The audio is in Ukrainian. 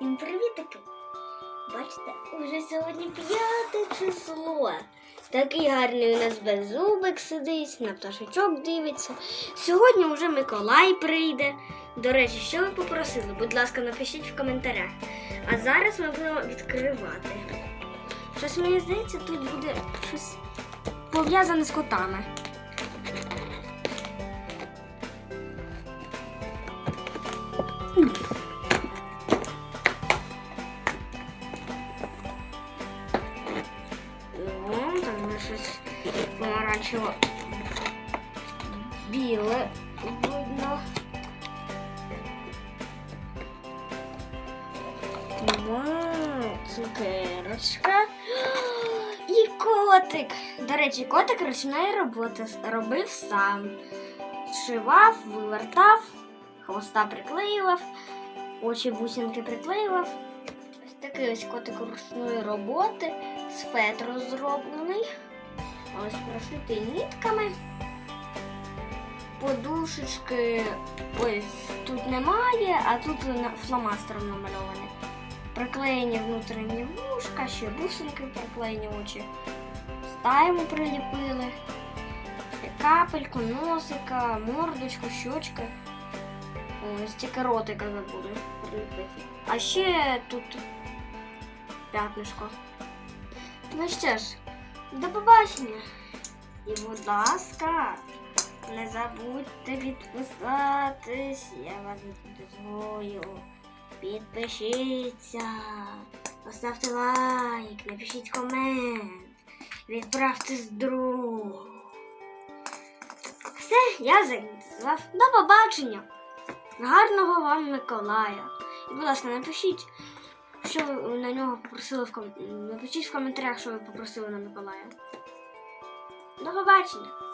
привітики! Бачите, уже сьогодні п'яте число. Такий гарний у нас беззубик сидить, на пташечок дивиться. Сьогодні вже Миколай прийде. До речі, що ви попросили? Будь ласка, напишіть в коментарях. А зараз ми будемо відкривати. Щось мені здається, тут буде щось пов'язане з котами. О, щось помаранчево біле видно. Цукерочка. І котик. До речі, котик ручної роботи робив сам. Зшивав, вивертав, хвоста приклеював, очі бусинки приклеював. Ось такий ось котик ручної роботи з фетру зроблений. Ось прошитий нітками. Подушечки ось тут немає, а тут фломастером намальовані. Приклеєні внутрішні вушка, ще бусинки приклеєні очі. Стайму приліпили. Капельку, носика, мордочку, щочки. Ось тільки ротика забуду приліпити. А ще тут п'ятнишко. Ну що ж, до побачення. І, будь ласка, не забудьте підписатись. Я вас відписую. Підпишіться, поставте лайк, напишіть комент, відправте з другу. Все, я заінтересував. До побачення. Гарного вам Миколая. І, будь ласка, напишіть, що ви на нього попросили в ком... Напишіть в коментарях, що ви попросили на Миколая. До побачення.